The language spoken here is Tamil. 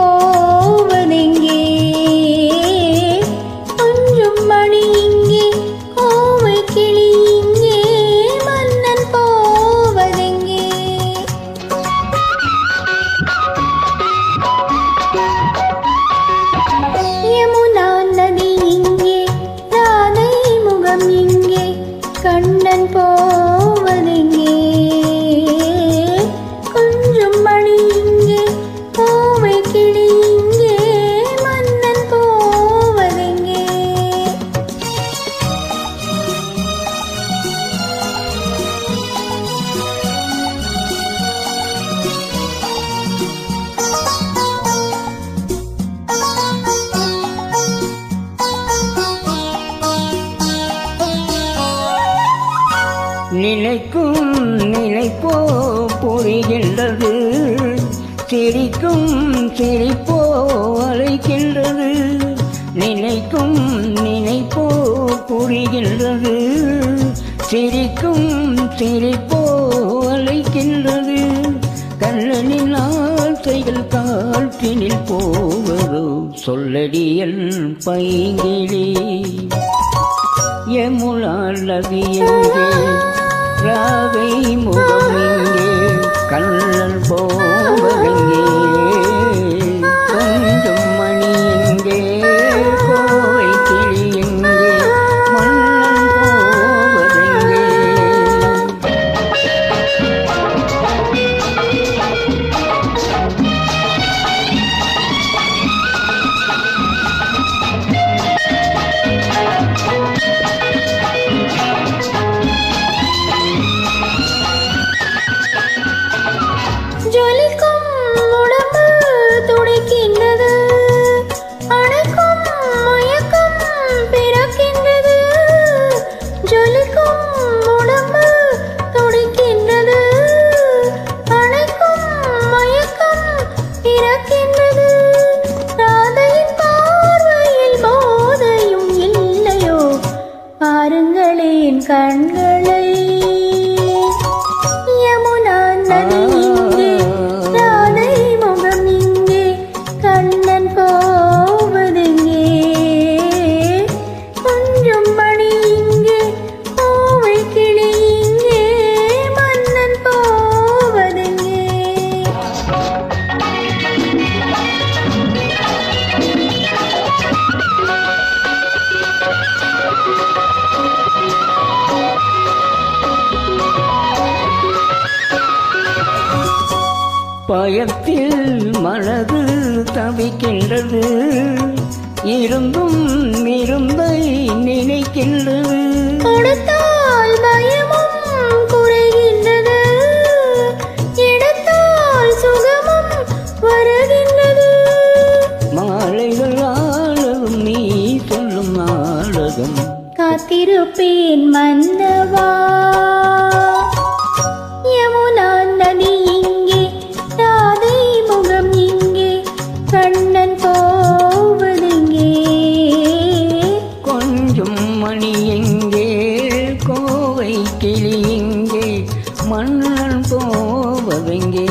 cô. நிலைக்கும் நிலைப்போ புரிகின்றது. சிரிக்கும் சிரிப்போ அழைக்கின்றது. நினைக்கும் நினைப்போ புரிகின்றது. சிரிக்கும் சிரிப்போ அழைக்கின்றது. கண்ணனின் ஆசைகள் காற்றினில் போவதோ சொல்லடியல் பைங்கிலே எமுலால் நவியங்கே atrás. கண்களை பயத்தில் மனது தவிக்கின்றது. இருந்தும் இருந்தை நினைக்கின்றது. கொடுத்தால் பயமும் குறைகின்றது. எடுத்தால் சுகமும் வருகின்றது. மாலைகள் ஆளவும் நீ சொல்லும் நாடகம். காத்திருப்பேன் மன்னவா. கிளி இங்கே மன்னன் போவதெங்கே